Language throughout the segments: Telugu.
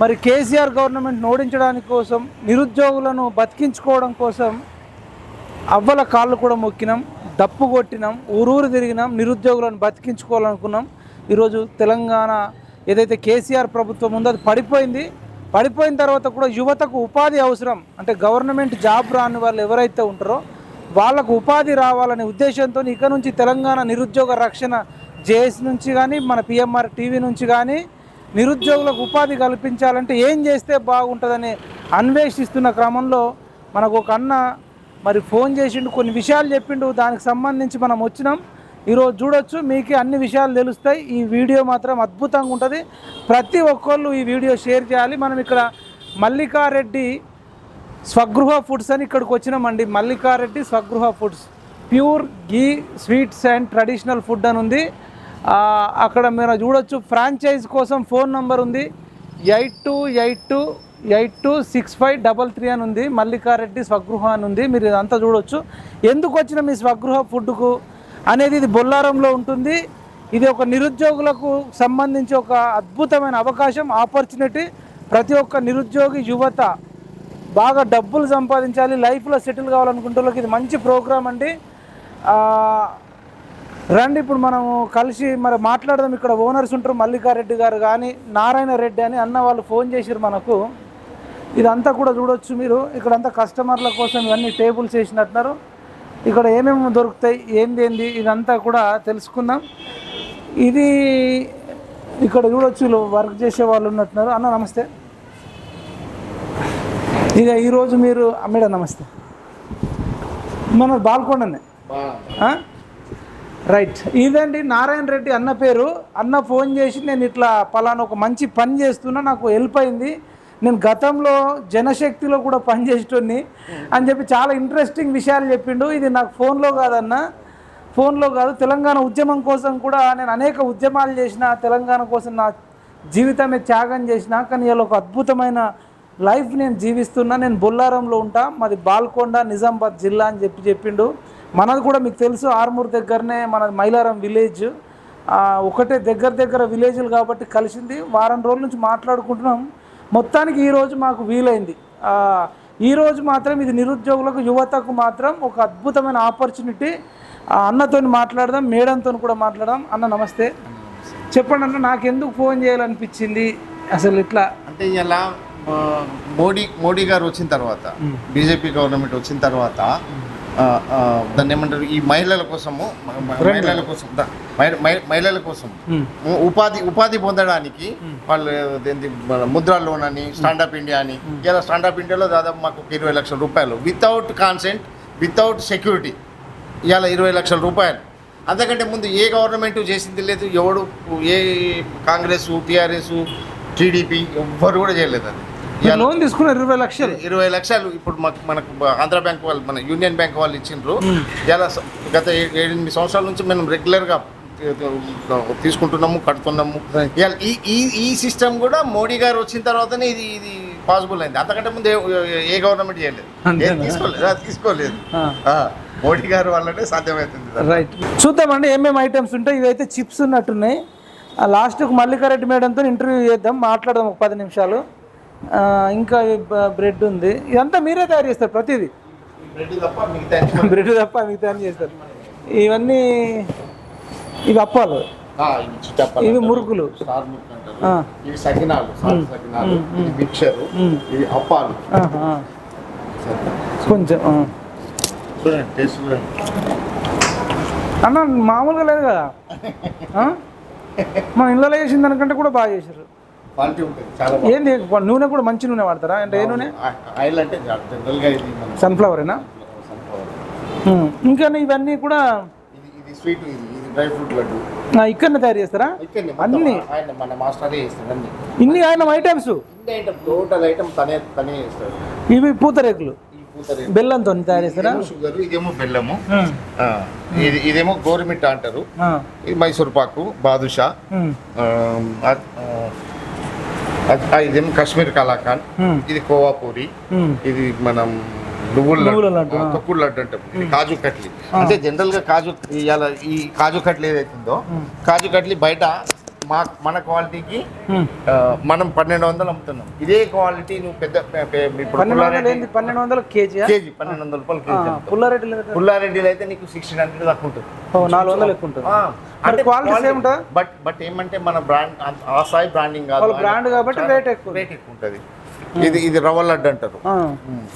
మరి కేసీఆర్ గవర్నమెంట్ ఓడించడానికి కోసం నిరుద్యోగులను బతికించుకోవడం కోసం అవ్వల కాళ్ళు కూడా మొక్కినాం దప్పు కొట్టినాం ఊరూరు తిరిగినాం నిరుద్యోగులను బతికించుకోవాలనుకున్నాం. ఈరోజు తెలంగాణ ఏదైతే కేసీఆర్ ప్రభుత్వం ఉందో అది పడిపోయింది. పడిపోయిన తర్వాత కూడా యువతకు ఉపాధి అవసరం. అంటే గవర్నమెంట్ జాబ్ రాని వాళ్ళు ఎవరైతే ఉంటారో వాళ్ళకు ఉపాధి రావాలనే ఉద్దేశంతో ఇక నుంచి తెలంగాణ నిరుద్యోగ రక్షణ జేఎస్ నుంచి కానీ మన పిఎంఆర్ టీవీ నుంచి కానీ నిరుద్యోగులకు ఉపాధి కల్పించాలంటే ఏం చేస్తే బాగుంటుందని అన్వేషిస్తున్న క్రమంలో మనకు ఒక అన్న మరి ఫోన్ చేసిండు కొన్ని విషయాలు చెప్పిండు. దానికి సంబంధించి మనం వచ్చినాం. ఈరోజు చూడొచ్చు మీకు అన్ని విషయాలు తెలుస్తాయి. ఈ వీడియో మాత్రం అద్భుతంగా ఉంటుంది. ప్రతి ఒక్కళ్ళు ఈ వీడియో షేర్ చేయాలి. మనం ఇక్కడ మల్లికారెడ్డి స్వగృహ ఫుడ్స్ అని ఇక్కడికి వచ్చినామండి. Mallikareddy Swagruha foods. Pure ghee sweets and traditional food అని ఉంది. అక్కడ మీరు చూడొచ్చు ఫ్రాంచైజ్ కోసం ఫోన్ నంబర్ ఉంది. Eight two eight two eight two six five double three అని ఉంది. మల్లికారెడ్డి స్వగృహ అని ఉంది. మీరు ఇదంతా చూడొచ్చు. ఎందుకు వచ్చిన మీ స్వగృహ ఫుడ్కు అనేది ఇది బొల్లారంలో ఉంటుంది. ఇది ఒక నిరుద్యోగులకు సంబంధించి ఒక అద్భుతమైన అవకాశం ఆపర్చునిటీ. ప్రతి ఒక్క నిరుద్యోగి యువత బాగా డబ్బులు సంపాదించాలి లైఫ్లో సెటిల్ కావాలనుకుంటే ఇది మంచి ప్రోగ్రామ్ అండి. రండి ఇప్పుడు మనం కలిసి మరి మాట్లాడదాం. ఇక్కడ ఓనర్స్ ఉంటారు మల్లికారెడ్డి గారు కానీ నారాయణ రెడ్డి అని అన్న వాళ్ళు ఫోన్ చేసిరు మనకు. ఇదంతా కూడా చూడొచ్చు మీరు. ఇక్కడంతా కస్టమర్ల కోసం ఇవన్నీ టేబుల్స్ వేసినట్టున్నారు ఇక్కడ ఏమేమి దొరుకుతాయి ఏంది ఏంది ఇదంతా కూడా తెలుసుకుందాం. ఇది ఇక్కడ చూడొచ్చు వర్క్ చేసే వాళ్ళు ఉన్నట్టున్నారు. అన్న నమస్తే. ఇక ఈరోజు మీరు మేడం నమస్తే. మన బాల్కొండనే? రైట్. ఇదండి నారాయణ రెడ్డి అన్న పేరు. అన్న ఫోన్ చేసి నేను ఇట్లా పలానా ఒక మంచి పని చేస్తున్నా నాకు హెల్ప్ అయింది. నేను గతంలో జనశక్తిలో కూడా పనిచేసేటోని అని చెప్పి చాలా ఇంట్రెస్టింగ్ విషయాలు చెప్పిండు. ఇది నాకు ఫోన్లో కాదన్న. ఫోన్లో కాదు తెలంగాణ ఉద్యమం కోసం కూడా నేను అనేక ఉద్యమాలు చేసిన తెలంగాణ కోసం నా జీవితమే త్యాగం చేసిన కానీ ఇలా ఒక అద్భుతమైన లైఫ్ నేను జీవిస్తున్నా. నేను బొల్లారంలో ఉంటా మాది బాల్కొండ నిజామాబాద్ జిల్లా అని చెప్పి చెప్పిండు. మనది కూడా మీకు తెలుసు ఆర్మూర్ దగ్గరనే మన మైలారం విలేజ్. ఒకటే దగ్గర దగ్గర విలేజ్లు కాబట్టి కలిసింది. వారం రోజుల నుంచి మాట్లాడుకుంటున్నాం. మొత్తానికి ఈరోజు మాకు వీలైంది. ఈరోజు మాత్రం ఇది నిరుద్యోగులకు యువతకు మాత్రం ఒక అద్భుతమైన ఆపర్చునిటీ. అన్నతో మాట్లాడదాం మేడంతో కూడా మాట్లాడదాం. అన్న నమస్తే. చెప్పండి అన్న నాకు ఎందుకు ఫోన్ చేయాలనిపించింది? అసలు ఇట్లా అంటే ఇలా మోడీ మోడీ గారు వచ్చిన తర్వాత బీజేపీ గవర్నమెంట్ వచ్చిన తర్వాత దాన్ని ఏమంటారు? ఈ మహిళల కోసము మహిళల కోసం మహిళల కోసం. ఉపాధి ఉపాధి పొందడానికి వాళ్ళు ముద్రా లోన్ అని స్టాండప్ ఇండియా అని ఇలా స్టాండప్ ఇండియాలో దాదాపు మాకు ఒక ఇరవై లక్షల రూపాయలు. వితౌట్ కాన్సెంట్ వితౌట్ సెక్యూరిటీ ఇవాళ ఇరవై లక్షల రూపాయలు. అంతకంటే ముందు ఏ గవర్నమెంట్ చేసింది లేదు ఎవడు ఏ కాంగ్రెస్ టీఆర్ఎస్ టీడీపీ ఎవ్వరు కూడా చేయలేదు అది. లోన్ తీసుకున్నారు ఇరవై లక్షలు. ఇరవై లక్షలు. ఇప్పుడు మాకు మనకు ఆంధ్ర బ్యాంక్ వాళ్ళు మన యూనియన్ బ్యాంక్ వాళ్ళు ఇచ్చిండ్రు. ఇలా గత ఏడెనిమిది సంవత్సరాల నుంచి మేము రెగ్యులర్గా తీసుకుంటున్నాము కడుతున్నాము. ఈ ఈ ఈ సిస్టమ్ కూడా మోడీ గారు వచ్చిన తర్వాతనే ఇది ఇది పాసిబుల్ అయింది. అంతకంటే ముందు ఏ- గవర్నమెంట్ చేయలేదు. తీసుకోలేదు. తీసుకోలేదు. మోడీ గారు వల్లనే సాధ్యమవుతుంది. రైట్ చూద్దామండి ఏమేమి ఐటమ్స్ ఉంటాయి? ఇవైతే చిప్స్ ఉన్నట్టున్నాయి. లాస్ట్కు మల్లికారెడ్డి మేడంతో ఇంటర్వ్యూ చేద్దాం మాట్లాడదాం ఒక పది నిమిషాలు. ఇంకా బ్రెడ్ ఉంది. ఇదంతా మీరే తయారు చేస్తారు ప్రతిదీ? బ్రెడ్ తప్ప మిగతా అన్ని అన్ని చేస్తారు? ఇవన్నీ ఇవి అప్పాలు? ఇవి. మురుకులు. ఇవి సకినాలు సకినాలు. మిక్చరు. అప్పాలు. కొంచెం అన్న మామూలుగా లేదు కదా? మన ఇళ్ళలో చేసిన దానికంటే కూడా బాగా చేశారు క్వాలిటీ ఉంటుంది చాలా. ఏంది? నూనె కూడా మంచి నూనె వాడతారా? అంటే ఏ నూనె? ఆయిల్ అంటే జనరల్గా ఇది సన్ఫ్లవరేనా. ఇంకా ఇవన్నీ కూడా ఇది స్వీట్ ఇది డ్రై ఫ్రూట్ లడ్డు. ఇక్కడనే తయారు చేస్తారా? అన్ని? మన మాస్టరే ఇన్ని ఆయన ఐటమ్స్? టోటల్ ఐటమ్ తనే తనే చేస్తాడు. ఇవి పూతరేకులు. బెల్లంతో తయారు చేస్తారా? షుగర్ ఇదేమో బెల్లము. ఇది ఇదేమో గోరుమిట్ట అంటారు. ఇది మైసూర్ పాకు బాదుషా. ఇదేమో కాశ్మీర్ ఉమ్, ఇది కోవాపూరి. ఇది మనం నువ్వుల లడ్డు. తొక్కుడు లడ్డు అంటాం. కాజు కట్లీ. అంటే జనరల్గా కాజు ఇవాళ ఈ కాజు కట్లీ ఏదైతుందో కాజు కట్లీ బయట మా మన క్వాలిటీకి మనం పన్నెండు వందలు అమ్ముతున్నాం. ఇదే క్వాలిటీ నువ్వు పెద్ద పన్నెండు వందలు కేజీ కేజీ పన్నెండు వందల రూపాయలు కేజీ. పుల్లారెడ్డి? పుల్లారెడ్డిలో అయితే నీకు సిక్స్టీన్ హండ్రెడ్ దాకా ఉంటుంది. నాలుగు వందలు ఎక్కువ ఉంటుంది. same ఉంటుందా? బట్ బట్ ఏమంటే మన బ్రాండ్ ఆ స్థాయి బ్రాండింగ్ కాదు. brand కాబట్టి rate ఎక్కువ. రేట్ ఎక్కువ ఉంటుంది. ఇది ఇది రవ్వ లడ్డు అంటారు. ఆ,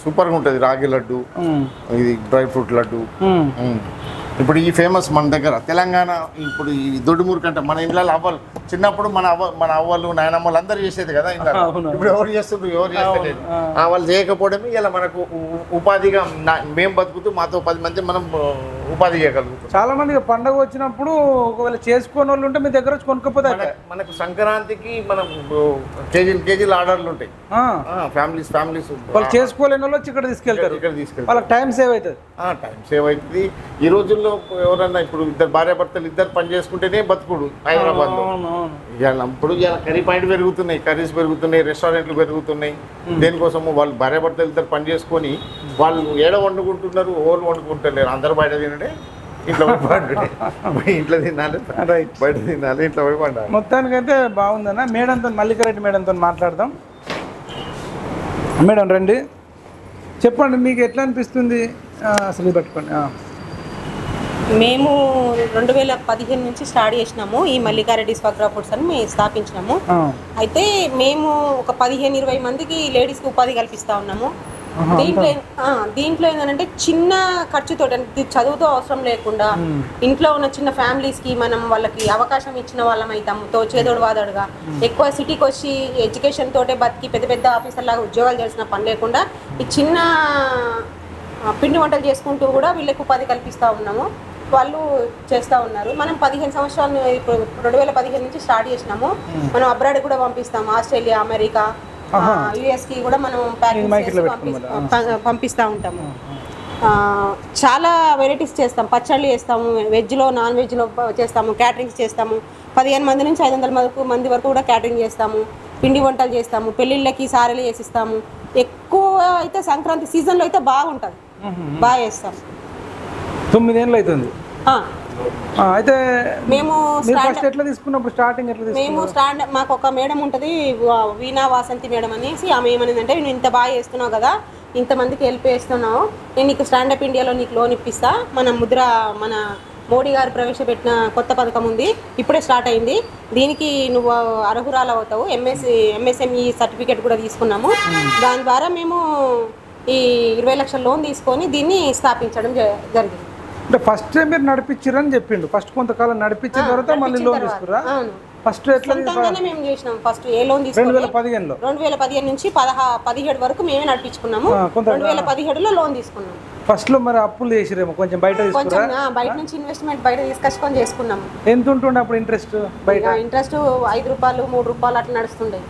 సూపర్గా ఉంటుంది రాగి లడ్డు ఇది డ్రై ఫ్రూట్ లడ్డు. ఇప్పుడు ఈ ఫేమస్ మన దగ్గర తెలంగాణ ఇప్పుడు ఈ దొడ్డుమూరు కంటే మన ఇంట్లో అవ్వలు. చిన్నప్పుడు మన అవ్వ మన అవ్వలు నాయనమ్మలు అందరూ చేసేది కదా ఇంకా. ఇప్పుడు ఎవరు చేస్తున్నారు ఎవరు చేస్తలేదు. వాళ్ళు చేయకపోవడమే ఇలా మనకు ఉపాధిగా మేము బతుకుతూ మాతో పది మంది మనం ఉపాధి చేయగలుగుతాం చాలా మంది పండగ వచ్చినప్పుడు ఒకవేళ చేసుకునే వాళ్ళు ఉంటే మీ దగ్గర వచ్చి కొనుక్కపోతే మన- మనకు సంక్రాంతికి మనం కేజీలు కేజీలు ఆర్డర్లు ఉంటాయి. ఫ్యామిలీస్ ఫ్యామిలీస్ వాళ్ళు చేసుకోలేని వాళ్ళు వచ్చి ఇక్కడ తీసుకెళ్తారు ఇక్కడ తీసుకెళ్తారు. వాళ్ళకి టైం సేవ్ అవుతుంది. టైం సేవ్ అవుతుంది. ఈ రోజుల్లో ఎవరన్నా ఇప్పుడు ఇద్దరు భార్యాభర్తలు ఇద్దరు పని చేసుకుంటేనే బతుకుడు హైదరాబాద్ ఇవాళ ఇప్పుడు ఇవాళ కర్రీ పాయింట్ పెరుగుతున్నాయి కర్రీస్ పెరుగుతున్నాయి రెస్టారెంట్లు పెరుగుతున్నాయి. దేనికోసము వాళ్ళు భార్యాభర్తలు ఇద్దరు పని చేసుకొని వాళ్ళు ఏడ వండుకుంటున్నారు ఓరు వండుకుంటలేరు. అందరు బయట తినడే ఇంట్లో పండుడే ఇంట్లో తినాలి రైట్ బయట తినాలి ఇంట్లో పోయి పండాలి మొత్తానికైతే బాగుందన్న. మేడంతో మల్లికారెడ్డి మేడంతో మాట్లాడదాం. మేడం రండి. చెప్పండి మీకు ఎట్లా అనిపిస్తుంది? అసలు పట్టుకోండి. మేము రెండు వేల పదిహేను నుంచి స్టార్ట్ చేసినాము ఈ మల్లికారెడ్డి స్వగ్రా ఫుడ్స్ అని మేము స్థాపించినాము. అయితే మేము ఒక పదిహేను ఇరవై మందికి లేడీస్కి ఉపాధి కల్పిస్తా ఉన్నాము. దీంట్లో దీంట్లో ఏంటంటే చిన్న ఖర్చుతో అంటే చదువుతో అవసరం లేకుండా. ఇంట్లో ఉన్న చిన్న ఫ్యామిలీస్కి మనం వాళ్ళకి అవకాశం ఇచ్చిన వాళ్ళం అవుతాము తో చేదోడు వాదోడుగా ఎక్కువ సిటీకి వచ్చి ఎడ్యుకేషన్ తోటే బతికి పెద్ద పెద్ద ఆఫీసర్ లాగా ఉద్యోగాలు చేసిన పని లేకుండా ఈ చిన్న పిండి వంటలు చేసుకుంటూ కూడా వీళ్ళకి ఉపాధి కల్పిస్తూ ఉన్నాము. వాళ్ళు చేస్తూ ఉన్నారు. మనం పదిహేను సంవత్సరాలు ఇప్పుడు రెండు వేల పదిహేను నుంచి స్టార్ట్ చేసినాము. మనం అబ్రాడ్ కూడా పంపిస్తాము. ఆస్ట్రేలియా అమెరికా యుఎస్కి కూడా మనం ప్యాకింగ్. పంపిస్తాం ఉంటాము. చాలా వెరైటీస్ చేస్తాం. పచ్చళ్ళు చేస్తాము వెజ్లో నాన్ వెజ్లో చేస్తాము క్యాటరింగ్స్ చేస్తాము. పదిహేను మంది నుంచి ఐదు వందల వరకు మంది వరకు కూడా క్యాటరింగ్ చేస్తాము. పిండి వంటలు చేస్తాము. పెళ్ళిళ్ళకి సారెలు చేసిస్తాము. ఎక్కువ అయితే సంక్రాంతి సీజన్లో అయితే బాగుంటుంది. బాగా చేస్తాం. తొమ్మిదేళ్ళు అవుతుంది అయితే మేము ఫస్ట్ ఎట్లా తీసుకున్నప్పుడు స్టార్టింగ్ ఎట్లా మేము స్టాండ్ మాకు ఒక మేడం ఉంటుంది వీణా వాసంతి మేడం అనేసి ఆమె ఏమనిందంటే నువ్వు ఇంత బాగా చేస్తున్నావు కదా ఇంతమందికి హెల్ప్ చేస్తున్నావు నేను నీకు స్టాండప్ ఇండియాలో నీకు లోన్ ఇప్పిస్తా మన ముద్ర మన మోడీ గారు ప్రవేశపెట్టిన కొత్త పథకం ఉంది ఇప్పుడే స్టార్ట్ అయింది దీనికి నువ్వు అర్హురాలు అవుతావు ఎంఎస్ ఎంఎస్ఎంఈ సర్టిఫికేట్ కూడా తీసుకున్నాము దాని ద్వారా మేము ఈ ఇరవై లక్షల లోన్ తీసుకొని దీన్ని స్థాపించడం జరిగింది. అంటే ఫస్ట్ మీరు నడిపించారని చెప్పిండు. ఫస్ట్ కొంతకాలం నడిపించిన తర్వాత మళ్ళీ లోన్ తీసుకురా? ఫస్ట్ ఎట్లా సొంతంగానే మేము చేసినాం. ఫస్ట్ ఏ లోన్ రెండు తీసుకొని వేల పదిహేనులో. రెండు వేల పదిహేను నుంచి పదహా పదిహేడు వరకు మేమే నడిపించుకున్నాము. రెండు వేల పదిహేడులో లోన్ తీసుకున్నాం. ఫస్ట్లో మరి అప్పులు చేసిరేమో? కొంచెం బయట కొంచెం బయట నుంచి ఇన్వెస్ట్మెంట్ బయట తీసుకొచ్చుకొని చేసుకున్నాము ఎంత ఉంటుండే అప్పుడు ఇంట్రెస్ట్ బయట? ఇంట్రెస్ట్ ఐదు రూపాయలు మూడు రూపాయలు అట్లా నడుస్తుండే.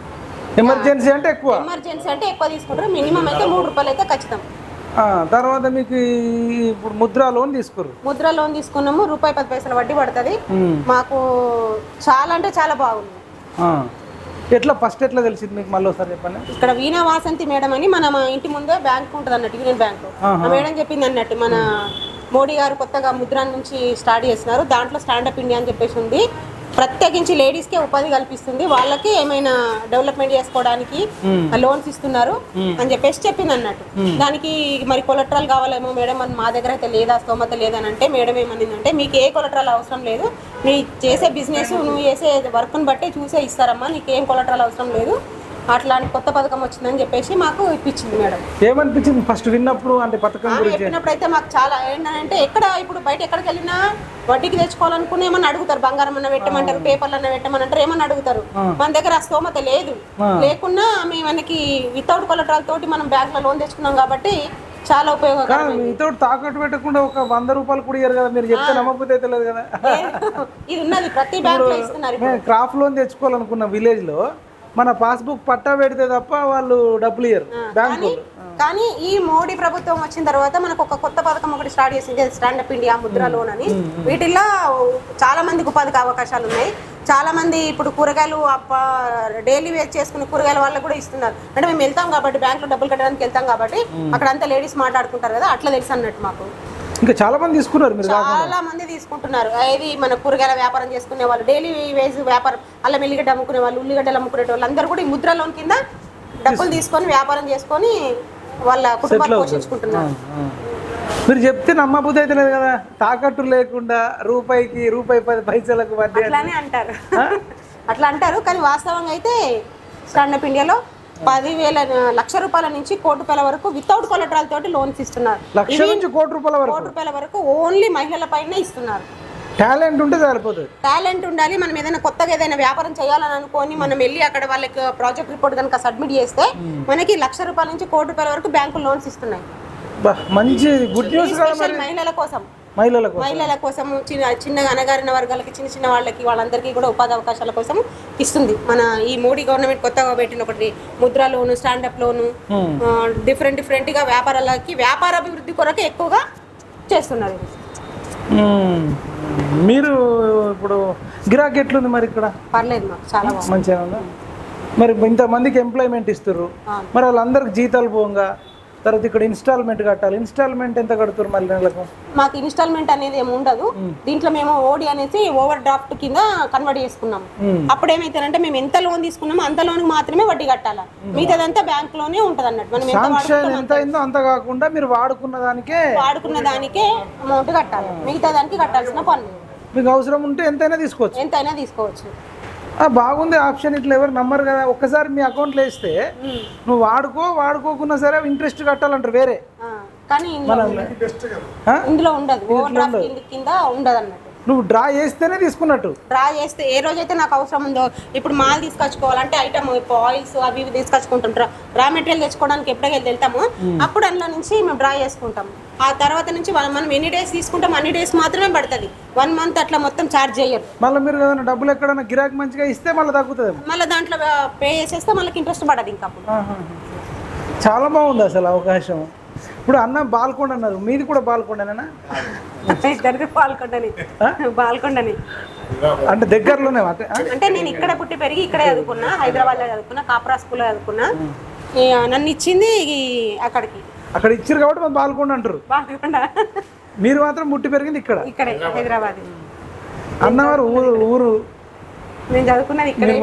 ఎమర్జెన్సీ అంటే ఎక్కువ? ఎమర్జెన్సీ అంటే ఎక్కువ తీసుకుంటారు. మినిమం అయితే మూడు రూపాయలు అయితే ఖచ్చితం. తర్వాత మీకు ఇప్పుడు ముద్రా లోన్ తీసుకురు. ముద్ర లోన్ తీసుకున్నాము రూపాయి పది పైసలు వడ్డీ పడుతుంది. మాకు చాలా అంటే చాలా బాగుంది. ఎట్లా ఫస్ట్ ఎట్లా తెలిసింది మీకు మళ్ళీ ఒకసారి చెప్పండి? ఇక్కడ వీణా వాసంతి మేడం అని మన ఇంటి ముందే బ్యాంక్ ఉంటుంది అన్నట్టు యూనియన్ బ్యాంక్. మేడం చెప్పింది అన్నట్టు మన మోడీ గారు కొత్తగా ముద్ర నుంచి స్టార్ట్ చేస్తున్నారు దాంట్లో స్టాండప్ ఇండియా అని చెప్పేసి ఉంది. ప్రత్యేకించి లేడీస్కే ఉపాధి కల్పిస్తుంది. వాళ్ళకి ఏమైనా డెవలప్మెంట్ చేసుకోవడానికి లోన్స్ ఇస్తున్నారు అని చెప్పేసి చెప్పింది అన్నట్టు. దానికి మరి కొలెట్రాల్ కావాలేమో మేడం అని మా దగ్గర అయితే లేదా స్తోమత లేదని అంటే మేడం ఏమనిందంటే మీకు ఏ కొలెట్రాల్ అవసరం లేదు. నీ చేసే బిజినెస్ నువ్వు చేసే వర్క్ని బట్టే చూసే ఇస్తారమ్మా. నీకు ఏం కొలెట్రాల్ అవసరం లేదు. అట్లాంటి కొత్త పథకం వచ్చిందని చెప్పేసి మాకు ఇప్పించింది మేడం. ఏమనిపించింది? ఫస్ట్ విన్నప్పుడు అంటే పథకం చెప్పినప్పుడు అయితే మాకు చాలా ఏంటంటే ఎక్కడ ఇప్పుడు బయట ఎక్కడికి వెళ్ళినా వడ్డీకి తెచ్చుకోవాలనుకుని ఏమన్నా అడుగుతారు. బంగారం అన్న పెట్టమంటారు పేపర్లు అన్న పెట్టమని అంటారు ఏమన్నా అడుగుతారు. మన దగ్గర ఆ స్తోమత లేదు. లేకున్నా మేము మనకి వితౌట్ కొలట్రాల్ తోటి మనం బ్యాంక్లో లోన్ తెచ్చుకున్నాం కాబట్టి చాలా ఉపయోగకరం. తాకట్టు పెట్టకుండా ఒక వంద రూపాయలు కూడా ఇయ్యరు కదా. మీరు చెప్తే నమ్మకపోతే తెలియదు కదా. ఇది ఉన్నది. ప్రతి బ్యాంక్లో ఇస్తున్నారు లోన్ తెచ్చుకోవాలనుకున్న విలేజ్లో మన పాస్బుక్ పట్టా పెడితే తప్ప వాళ్ళు డబ్బులు ఇయ్యరు. బ్యాంకు కానీ ఈ మోడీ ప్రభుత్వం వచ్చిన తర్వాత మనకు ఒక కొత్త పథకం ఒకటి స్టార్ట్ చేసింది స్టాండప్ ఇండియా ముద్ర లోన్ అని. వీటిల్లో చాలా మందికి ఉపాధికి అవకాశాలు ఉన్నాయి. చాలా మంది ఇప్పుడు కూరగాయలు డైలీ వేస్ట్ చేసుకునే కూరగాయల వాళ్ళకి కూడా ఇస్తున్నారు. అంటే మేము వెళ్తాం కాబట్టి బ్యాంక్లో డబ్బులు కట్టడానికి వెళ్తాం కాబట్టి అక్కడ అంతా లేడీస్ మాట్లాడుకుంటారు కదా అట్లా తెలుసు అన్నట్టు మాకు. ఇంకా చాలా మంది తీసుకున్నారు మీరు చాలా మంది తీసుకుంటున్నారు. ఏది మన కూరగాయల వ్యాపారం చేసుకునే వాళ్ళు డైలీ వేజ్ వ్యాపారం అల్లం ఎల్లిగడ్డ అమ్ముకునే వాళ్ళు ఉల్లిగడ్డలు అమ్ముకునే వాళ్ళు అందరూ కూడా ఈ ముద్ర లోన్ కింద డబ్బులు తీసుకొని వ్యాపారం చేసుకొని వాళ్ళ కుటుంబాన్ని పోషించుకుంటున్నారు. మీరు చెప్తే నమ్మబుద్ధి అయితే లేదు కదా? తాకట్టు లేకుండా రూపాయికి రూపాయి పది పైసలకు అట్లానే అంటారు. అట్లా అంటారు కానీ వాస్తవంగా అయితే స్టాండప్ ఇండియాలో పదివేల లక్ష రూపాయల నుంచి కోటి రూపాయల వరకు వితౌట్ కొలట్రాల్ తోటి లోన్స్ ఇస్తున్నారు. లక్ష నుంచి కోటి రూపాయల వరకు? కోటి రూపాయల వరకు ఓన్లీ మహిళల పైన ఇస్తున్నారు. టాలెంట్ ఉంటే సరిపోతుంది. టాలెంట్ ఉండాలి మనం ఏదైనా కొత్తగా ఏదైనా వ్యాపారం చేయాలని అనుకొని మనం వెళ్ళి అక్కడ వాళ్ళకి ప్రాజెక్ట్ రిపోర్ట్ కనుక సబ్మిట్ చేస్తే మనకి లక్ష రూపాయల నుంచి కోటి రూపాయల వరకు బ్యాంకులు లోన్స్ ఇస్తున్నాయి. మంచి గుడ్ న్యూస్ మరి. స్పెషల్ మహిళల కోసం. మహిళల కోసం చిన్న చిన్నగా అణగారిన వర్గాలకి చిన్న చిన్న వాళ్ళకి వాళ్ళందరికీ కూడా ఉపాధి అవకాశాల కోసం ఇస్తుంది. మన ఈ మోడీ గవర్నమెంట్ కొత్తగా పెట్టిన ఒకటి Mudra loan stand up loan different డిఫరెంట్గా వ్యాపారాలకి వ్యాపార అభివృద్ధి కొరకు ఎక్కువగా చేస్తున్నారు. మీరు ఇప్పుడు గిరాకీ ఎట్లుంది మరి ఇక్కడ? పర్లేదు మాకు చాలా మంచిగా మరి ఇంతమందికి ఎంప్లాయ్మెంట్ ఇస్తారు. మరి వాళ్ళందరికి జీతాలు పోగా? తర్వాత ఇక్కడ ఇన్స్టాల్మెంట్ కట్టాలి. ఇన్స్టాల్మెంట్ ఎంత కడుతున్నారు మళ్ళీ నెలకు? మాకు ఇన్స్టాల్మెంట్ అనేది ఏమి ఉండదు. దీంట్లో మేము ఓడి అనేసి ఓవర్ డ్రాఫ్ట్ కింద కన్వర్ట్ చేసుకున్నాము మ్మ్. అప్పుడు ఏమైతుందంటే మేము ఎంత లోన్ తీసుకున్నామో అంత లోన్ మాత్రమే వడ్డీ కట్టాలి. మిగతాదంతా బ్యాంక్లోనే ఉంటది అన్నట్టు మనం ఎంత శాంక్షన్ ఎంత అయిందో అంత కాకుండా మీరు వాడుకున్న దానికే వాడుకున్న దానికే అమౌంట్ కట్టాలి. మిగతా దానికి కట్టాల్సిన పన్ను. మీకు అవసరం ఉంటే ఎంతైనా తీసుకోవచ్చు. ఎంతైనా తీసుకోవచ్చు. బాగుంది ఆప్షన్ ఇట్లా ఎవరు నమ్మరు కదా. ఒక్కసారి మీ అకౌంట్లో వేస్తే నువ్వు వాడుకో వాడుకోకున్నా సరే ఇంట్రెస్ట్ కట్టాలంటారు వేరే. కానీ ఇందులో ఉండదు. ఓవర్ డ్రాఫ్ట్ కింద కింద ఉండదు అన్నట్టు నువ్వు డ్రా చేస్తేనే తీసుకున్నట్టు. డ్రా చేస్తే ఏ రోజైతే నాకు అవసరం ఉందో ఇప్పుడు మాల్ తీసుకొచ్చుకోవాలంటే ఐటమ్ ఇప్పుడు ఆయిల్స్ అవి ఇవి తీసుకొచ్చుకుంటుంటారు రా మెటీరియల్ తెచ్చుకోవడానికి ఎప్పుడైతే వెళ్తామో. అప్పుడు అందులో నుంచి మేము డ్రా చేసుకుంటాం. ఆ తర్వాత నుంచి మనం ఎన్ని డేస్ తీసుకుంటాం అన్ని డేస్ మాత్రమే పడుతుంది. వన్ మంత్ అట్లా మొత్తం ఛార్జ్ చేయరు. మళ్ళీ మీరు ఏదైనా డబ్బులు ఎక్కడైనా గిరాకీ మంచిగా ఇస్తే మళ్ళీ తగ్గుతుంది మళ్ళీ దాంట్లో పే చేసేస్తే మళ్ళీ ఇంట్రెస్ట్ పడదు ఇంకా చాలా బాగుంది అసలు అవకాశం. ఇప్పుడు అన్న బాల్కొండ అన్నారు. మీది కూడా బాల్కొండనేనా? ఇద్దరిది పాల్కొండని పాల్కొండని అంటే దగ్గరలోనే అంటే నేను ఇక్కడ పుట్టి పెరిగి ఇక్కడే చదువుకున్నా హైదరాబాద్లో చదువుకున్నా కాపరా స్కూల్లో చదువుకున్నా. ఇక నన్ను ఇచ్చింది అక్కడికి. అక్కడ ఇచ్చారు కాబట్టి మనం బాల్కొండ అంటారు. బాల్కొండ. మీరు మాత్రం ముట్టి పెరిగింది ఇక్కడ. ఇక్కడే హైదరాబాద్. అన్నవారు ఊరు ఊరు. నేను చదువుకున్నది ఇక్కడే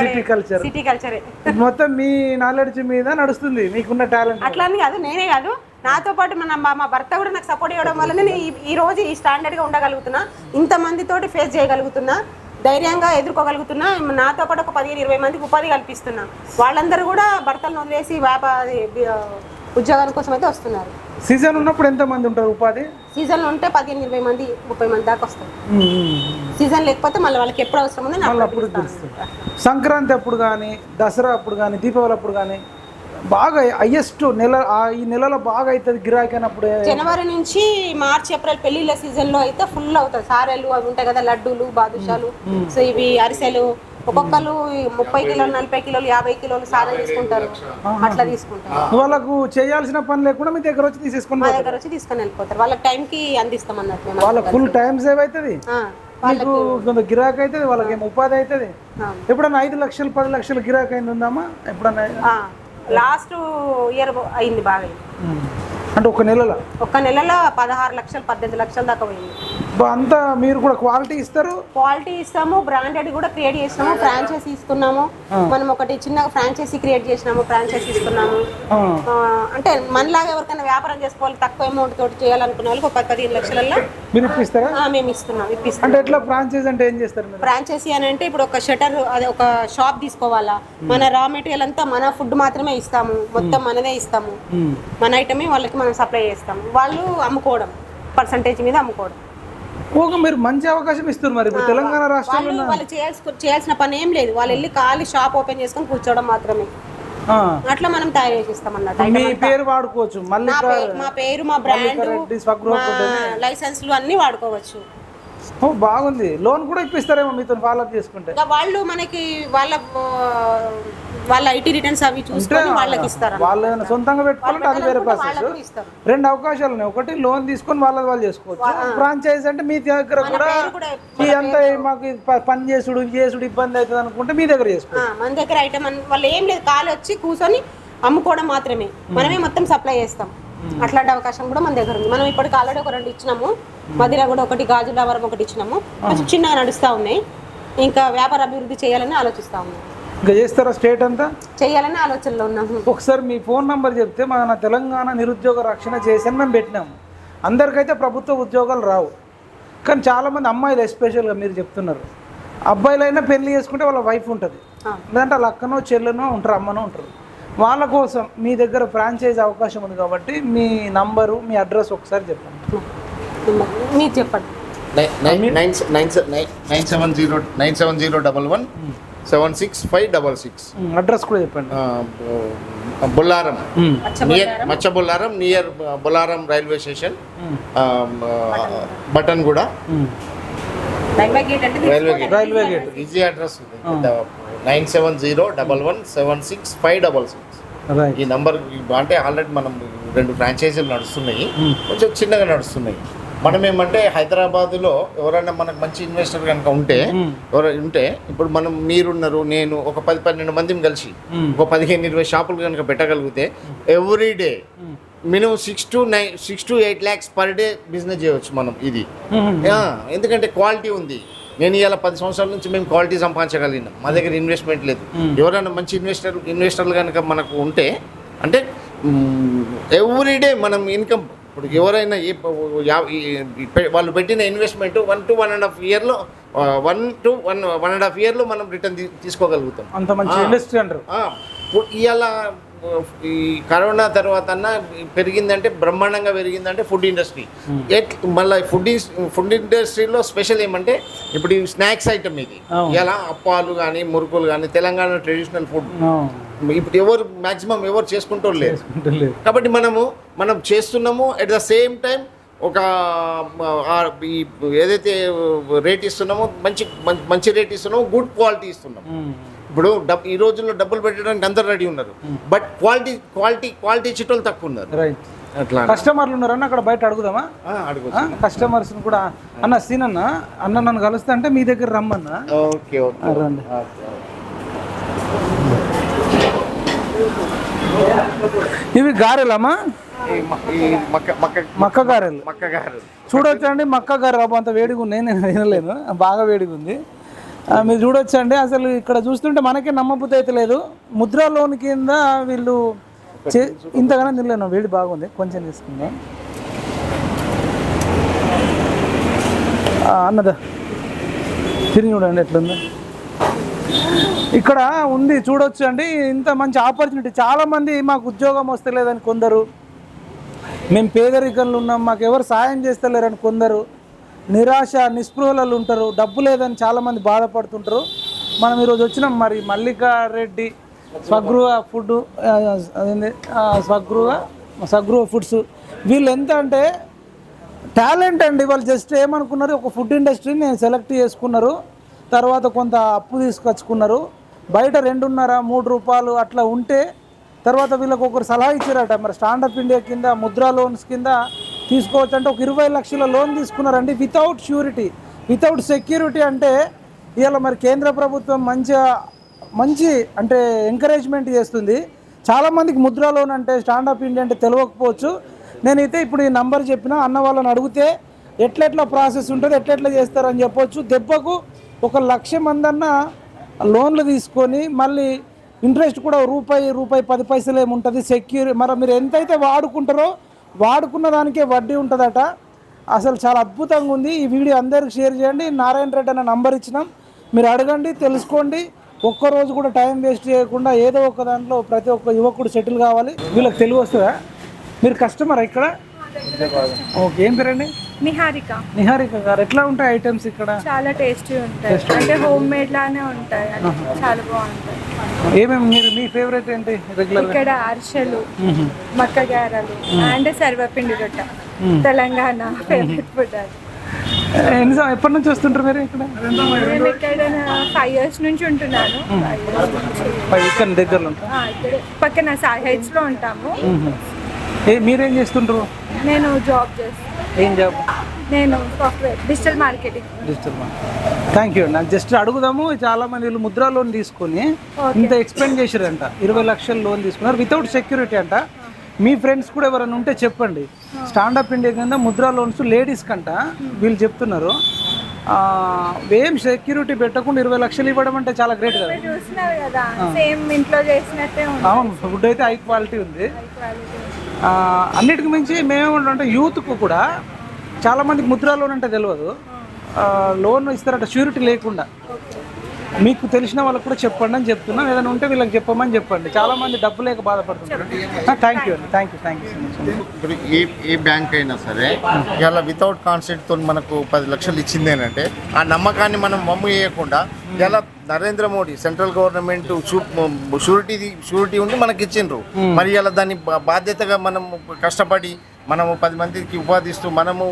సిటీ కల్చర్ సిటీ కల్చరే మొత్తం మీ నాలెడ్జ్ మీద నడుస్తుంది? మీకున్న టాలెంట్ అట్లా కాదు నేనే కాదు. నాతో పాటు మన మా మా భర్త కూడా నాకు సపోర్ట్ చేయడం వల్ల నేను ఈ- ఈ రోజు ఈ స్టాండర్డ్గా ఉండగలుగుతున్నా. ఇంత మందితోటి ఫేస్ చేయగలుగుతున్నా. ధైర్యంగా ఎదుర్కోగలుగుతున్నా. నాతో పాటు ఒక పదిహేను ఇరవై మందికి ఉపాధి కల్పిస్తున్నా. వాళ్ళందరూ కూడా భర్తలను వదిలేసి వ్యాపార ఉద్యోగాల కోసం అయితే వస్తున్నారు. సీజన్ ఉన్నప్పుడు ఎంత మంది ఉంటారు ఉపాధి? సీజన్లో ఉంటే పదిహేను ఇరవై మంది ముప్పై మంది దాకా వస్తారు. సీజన్ లేకపోతే మళ్ళీ వాళ్ళకి ఎప్పుడు అవసరం ఉందో సంక్రాంతి అప్పుడు కానీ దసరా అప్పుడు కానీ దీపావళి అప్పుడు కానీ బాగా హైయెస్ట్ నెల ఈ నెలలో బాగా అవుతుంది గిరాకీ అయినప్పుడు. జనవరి నుంచి మార్చ్ ఏప్రిల్ పెళ్ళిళ్ళ సీజన్లో అయితే ఫుల్ అవుతుంది. సారెలు అవి ఉంటాయి కదా లడ్డూలు బాదుషాలు. సో ఇవి అరిసెలు ఒక్కొక్కరు ముప్పై కిలోలు నలభై కిలోలు యాభై కిలోలు సారెలు తీసుకుంటారు. అట్లా తీసుకుంటారు. వాళ్ళకు చేయాల్సిన పని లేకుండా మీ దగ్గర వచ్చి తీసేసుకొని మా దగ్గర వచ్చి తీసుకొని వెళ్ళిపోతారు. వాళ్ళకి టైంకి అందిస్తాం అన్నట్టు మేము వాళ్ళకి ఫుల్ టైం సేవ్ అవుతుంది ఆ, మీకు కొంత గిరాకీ అవుతుంది వాళ్ళకి ఏమో ఉపాధి అవుతుంది. ఎప్పుడన్నా ఐదు లక్షలు పది లక్షలు గిరాకీ అయింది ఉందామా? ఎప్పుడన్నా ఆ, లాస్ట్ ఇయర్ అయింది బాగా. అంటే ఒక నెలలో? ఒక్క నెలలో పదహారు లక్షలు పద్దెనిమిది లక్షల దాకా పోయింది. అంతా మీరు కూడా క్వాలిటీ ఇస్తారు? క్వాలిటీ ఇస్తాము బ్రాండెడ్ కూడా క్రియేట్ చేసినాము ఫ్రాంచైజీ ఇస్తున్నాము. మనం ఒకటి చిన్నగా ఫ్రాంచైజీ క్రియేట్ చేసినాము ఫ్రాంచైజీ ఇస్తున్నాము. అంటే మనలాగా ఎవరికైనా వ్యాపారం చేసుకోవాలి తక్కువ అమౌంట్ తోటి చేయాలనుకున్న వాళ్ళకి ఒక పది పదిహేను లక్షలల్లో మీరు ఇప్పిస్తారా? మేము ఇస్తున్నాం ఇప్పిస్తాం. అంటే ఎట్లా ఫ్రాంచైజ్ అంటే ఏం చేస్తారు ఫ్రాంచైజీ అని అంటే ఇప్పుడు ఒక షటర్ అదే ఒక షాప్ తీసుకోవాలా? మన రా మెటీరియల్ అంతా మన ఫుడ్ మాత్రమే ఇస్తాము మొత్తం మనదే ఇస్తాము. మన ఐటమే వాళ్ళకి మనం సప్లై చేస్తాము. వాళ్ళు అమ్ముకోవడం పర్సంటేజ్ మీద అమ్ముకోవడం. ఓకే మీరు మంచి అవకాశం ఇస్తారు మరి. ఇప్పుడు తెలంగాణ రాష్ట్రంలో వాళ్ళు చేయాల్సి చేయాల్సిన పని ఏం లేదు. వాళ్ళు వెళ్ళి ఖాళీ షాప్ ఓపెన్ చేసుకొని కూర్చోవడం మాత్రమే. అట్లా మనం తయారు చేసి ఇస్తాం అన్నట్టు మీ పేరు వాడుకోవచ్చు. మళ్ళీ మా పేరు మా బ్రాండ్ లైసెన్స్లు అన్ని వాడుకోవచ్చు. బాగుంది. లోన్ కూడా ఇప్పిస్తారేమో మీతో ఫాలో అప్ చేసుకుంటే. వాళ్ళు మనకి వాళ్ళ వాళ్ళ ఐటీ రిటర్న్స్ అవి చూసుకొని వాళ్ళకి ఇస్తారు? వాళ్ళు ఏమైనా సొంతంగా పెట్టుకోవాలంటే అది వేరే ప్రాసెస్ రెండు అవకాశాలు ఉన్నాయి. ఒకటి లోన్ తీసుకొని వాళ్ళది వాళ్ళు చేసుకోవచ్చు. ఫ్రాంచైజ్ అంటే మీ దగ్గర కూడా ఈ అంతా మాకు పని చేసుడు చేసుడు ఇబ్బంది అవుతుంది అనుకుంటే మీ దగ్గర చేసుకోవచ్చు. మన దగ్గర ఐటమ్ వాళ్ళు ఏం లేదు. ఖాళీ వచ్చి కూర్చొని అమ్ముకోవడం మాత్రమే. మనమే మొత్తం సప్లై చేస్తాం. అట్లాంటి అవకాశం కూడా మన దగ్గర ఉంది. మనం ఇప్పటికి ఆల్రెడీ ఒక రెండు ఇచ్చినాము. మధ్యలో కూడా ఒకటి గాజుల వరం ఒకటి ఇచ్చినాము. కొంచెం చిన్నగా నడుస్తూ ఉన్నాయి. ఇంకా వ్యాపార అభివృద్ధి చేయాలని ఆలోచిస్తూ ఉన్నాం. ఇంకా చేస్తారా స్టేట్ అంతా? చేయాలని ఆలోచనలో ఉన్నాము ఒకసారి మీ ఫోన్ నంబర్ చెప్తే మన తెలంగాణ నిరుద్యోగ రక్షణ చేసి మేము పెట్టినాము అందరికైతే ప్రభుత్వ ఉద్యోగాలు రావు. కానీ చాలామంది అమ్మాయిలు ఎస్పెషల్గా మీరు చెప్తున్నారు. అబ్బాయిలైనా పెళ్ళి చేసుకుంటే వాళ్ళ వైఫ్ ఉంటుంది. లేదంటే వాళ్ళ అక్కనో చెల్లెనో ఉంటారు అమ్మనో ఉంటారు. వాళ్ళ కోసం మీ దగ్గర ఫ్రాంచైజ్ అవకాశం ఉంది కాబట్టి మీ నంబరు మీ అడ్రస్ ఒకసారి చెప్పండి. మీరు చెప్పండి. Nine seven zero nine seven zero double one seven six five double six. Address కూడా చెప్పండి. బొల్లారం. నియర్ మచ్చ Bollaram near Bollaram railway station. Button కూడా. Railway gate railway gate. Easy address nine seven zero double one seven six five double six. ఈ నంబర్ అంటే ఆల్రెడీ మనం రెండు ఫ్రాంచైజీలు నడుస్తున్నాయి. కొంచెం చిన్నగా నడుస్తున్నాయి. మనం ఏమంటే హైదరాబాద్లో ఎవరైనా మనకు మంచి ఇన్వెస్టర్ కనుక ఉంటే Hmm. ఎవరు ఉంటే ఇప్పుడు మనం మీరున్నారు నేను ఒక పది పన్నెండు మందిని కలిసి. ఒక పదిహేను ఇరవై షాపులు కనుక పెట్టగలిగితే every day. Minimum six to nine six to eight lakhs per day business చేయవచ్చు మనం ఇది ఎందుకంటే క్వాలిటీ ఉంది నేను ఇవాళ పది సంవత్సరాల నుంచి మేము క్వాలిటీ సంపాదించగలిగినాం మా దగ్గర ఇన్వెస్ట్మెంట్ లేదు. ఎవరైనా మంచి ఇన్వెస్టర్ ఇన్వెస్టర్లు కనుక మనకు ఉంటే అంటే ఎవ్రీడే మనం ఇన్కమ్ ఇప్పుడు ఎవరైనా ఈ- వాళ్ళు పెట్టిన investment one to one and half ఇయర్లో one to one one and half ఇయర్లో మనం రిటర్న్ తీసుకోగలుగుతాం. అంత మంచి. ఇండస్ట్రీ అంటారు. ఇవాళ ఈ కరోనా తర్వాత అన్న పెరిగిందంటే బ్రహ్మాండంగా పెరిగిందంటే ఫుడ్ ఇండస్ట్రీ ఎట్ మళ్ళీ ఫుడ్ ఫుడ్ ఇండస్ట్రీలో స్పెషల్ ఏమంటే ఇప్పుడు ఈ స్నాక్స్ ఐటమ్ ఇది. ఇలా అప్పాలు కానీ మురుకులు కానీ తెలంగాణ ట్రెడిషనల్ ఫుడ్. ఇప్పుడు ఎవరు మాక్సిమం ఎవరు చేసుకుంటూ చేసుకుంటలేదు కాబట్టి మనము మనం చేస్తున్నాము ఎట్ ద సేమ్ టైం ఒక ఈ ఏదైతే రేట్ ఇస్తున్నామో మంచి మంచి- రేట్ ఇస్తున్నామో గుడ్ క్వాలిటీ ఇస్తున్నాం ఉమ్. ఇప్పుడు డబ్ ఈ రోజుల్లో డబ్బులు పెట్టడానికి అందరు రెడీ ఉన్నారు. బట్ క్వాలిటీ క్వాలిటీ క్వాలిటీ చిట్టోలు తక్కువ ఉన్నారు. రైట్ అట్లా కస్టమర్లు ఉన్నారన్న అక్కడ బయట అడుగుదామా? అడుగు కస్టమర్స్ కూడా అన్న సీన్ అన్న అన్న నన్ను కలుస్తా అంటే మీ దగ్గర రమ్మన్నా. Okay okay. రండి. ఇవి గారెలమ్మా? మక్క గారెలు. మక్క గారు చూడొచ్చండి మక్క గారు బాబు అంత వేడిగా ఉన్నాయి నేను తినలేను. బాగా వేడిగా ఉంది. మీరు చూడొచ్చండి. అసలు ఇక్కడ చూస్తుంటే మనకే నమ్మబుద్ధి అయితే లేదు. ముద్రా లోన్ కింద వీళ్ళు చే- ఇంతగానో తినలేను వేడి బాగుంది. కొంచెం తీసుకుందాం. అన్నదా? తిరిగి చూడండి ఎట్లుంది. ఇక్కడ ఉంది. చూడొచ్చు అండి ఇంత మంచి ఆపర్చునిటీ. చాలామంది మాకు ఉద్యోగం వస్తలేదని కొందరు. మేము పేదరికంలో ఉన్నాం. మాకు ఎవరు సాయం చేస్తలేరని కొందరు. నిరాశ నిస్పృహలలో ఉంటారు. డబ్బు లేదని చాలామంది బాధపడుతుంటారు. మనం ఈరోజు వచ్చినాం మరి మల్లికారెడ్డి స్వగృహ ఫుడ్ అదేంది? స్వగృహ స్వగృహ ఫుడ్స్. వీళ్ళు ఎంత అంటే టాలెంట్ అండి. వాళ్ళు జస్ట్ ఏమనుకున్నారు? ఒక ఫుడ్ ఇండస్ట్రీని సెలెక్ట్ చేసుకున్నారు. తర్వాత కొంత అప్పు తీసుకొచ్చుకున్నారు. బయట రెండున్నర మూడు రూపాయలు అట్లా ఉంటే తర్వాత వీళ్ళకి ఒకరు సలహా ఇచ్చారట. మరి స్టాండప్ ఇండియా కింద ముద్రా లోన్స్ కింద తీసుకోవచ్చు అంటే ఒక ఇరవై లక్షల లోన్ తీసుకున్నారండి వితౌట్ ష్యూరిటీ వితౌట్ సెక్యూరిటీ అంటే ఇవాళ మరి కేంద్ర ప్రభుత్వం మంచిగా మంచి అంటే ఎంకరేజ్మెంట్ చేస్తుంది. చాలామందికి ముద్ర లోన్ అంటే స్టాండప్ ఇండియా అంటే తెలియకపోవచ్చు. నేనైతే ఇప్పుడు ఈ నంబర్ చెప్పిన అన్న వాళ్ళని అడిగితే ఎట్లెట్లా ప్రాసెస్ ఉంటుంది ఎట్లెట్లా చేస్తారని చెప్పొచ్చు. దెబ్బకు ఒక లక్ష మంది అన్న లోన్లు తీసుకొని మళ్ళీ ఇంట్రెస్ట్ కూడా రూపాయి రూపాయి పది పైసలు ఏముంటుంది సెక్యూరి మరి మీరు ఎంతైతే వాడుకుంటారో వాడుకున్న దానికే వడ్డీ ఉంటుందట. అసలు చాలా అద్భుతంగా ఉంది. ఈ వీడియో అందరికి షేర్ చేయండి. నారాయణ రెడ్డి అనే నంబర్ ఇచ్చినాం. మీరు అడగండి తెలుసుకోండి. ఒక్క రోజు కూడా టైం వేస్ట్ చేయకుండా ఏదో ఒక దాంట్లో ప్రతి ఒక్క యువకుడు సెటిల్ కావాలి. వీళ్ళకి తెలివి వస్తుందా? మీరు కస్టమర్ ఇక్కడ? ఓకే ఏం పేరండి? నిహారిక. నిహారిక గారు ఎట్లా ఉంటాయి ఐటమ్స్ ఇక్కడ? చాలా టేస్టీ ఉంటాయి. అంటే హోమ్ మేడ్ లానే ఉంటాయి. చాలా బాగుంటాయి. ఏమేమి మీరు మీ ఫేవరెట్ ఏంటి రెగ్యులర్ ఇక్కడ అరిసెలు మక్క గారెలు అండ్ సర్వపిండి రొట్ట. తెలంగాణ ఫేవరెట్ ఫుడ్ అది. ఎన్ని ఎప్పటి నుంచి వస్తుంటారు మీరు ఇక్కడ? నేను ఇక్కడ ఫైవ్ ఇయర్స్ నుంచి ఉంటున్నాను. పై- ఇక్కడ దగ్గరలో పక్కన సాయి హైట్స్లో ఉంటాము. మీరేం చేస్తుంటారు నేను జాబ్ చేస్తాను ఏం జాబ్ నేను software digital marketing digital thank you నాకు జస్ట్ అడుగుదాము చాలా మంది వీళ్ళు ముద్రా లోన్ తీసుకొని ఇంత ఎక్స్పెండ్ చేశారంట ఇరవై లక్షల లోన్ తీసుకున్నారు. వితౌట్ సెక్యూరిటీ అంట. మీ ఫ్రెండ్స్ కూడా ఎవరైనా ఉంటే చెప్పండి. స్టాండప్ ఇండియా కింద ముద్రా లోన్స్ లేడీస్ కంట వీళ్ళు చెప్తున్నారు. ఏం సెక్యూరిటీ పెట్టకుండా ఇరవై లక్షలు ఇవ్వడం అంటే చాలా గ్రేట్ కదా. అవును ఫుడ్ అయితే హై క్వాలిటీ ఉంది. అన్నిటికి మించి మేమేమంటే యూత్కు కూడా చాలామందికి ముద్ర ముద్రా లోన్ అంటే తెలియదు లోన్ ఇస్తారట షూరిటీ లేకుండా. మీకు తెలిసిన వాళ్ళకి కూడా చెప్పండి అని చెప్తున్నాం. ఏదైనా ఉంటే వీళ్ళకి చెప్పమని చెప్పండి. చాలా మంది డబ్బు లేక బాధపడుతున్నారు థ్యాంక్ యూ అండి. థ్యాంక్ యూ థ్యాంక్ యూ ఇప్పుడు ఏ ఏ బ్యాంక్ అయినా సరే ఇలా వితౌట్ కాన్సెప్ట్తో మనకు పది లక్షలు ఇచ్చింది ఏంటంటే ఆ నమ్మకాన్ని మనం మమ్ము చేయకుండా ఇలా Narendra Modi central government surety surety ఉండి మనకి ఇచ్చిండ్రు మరి ఇలా దాన్ని బా- బాధ్యతగా మనం కష్టపడి మనము పది మందికి ఉపాధి ఇస్తూ మనము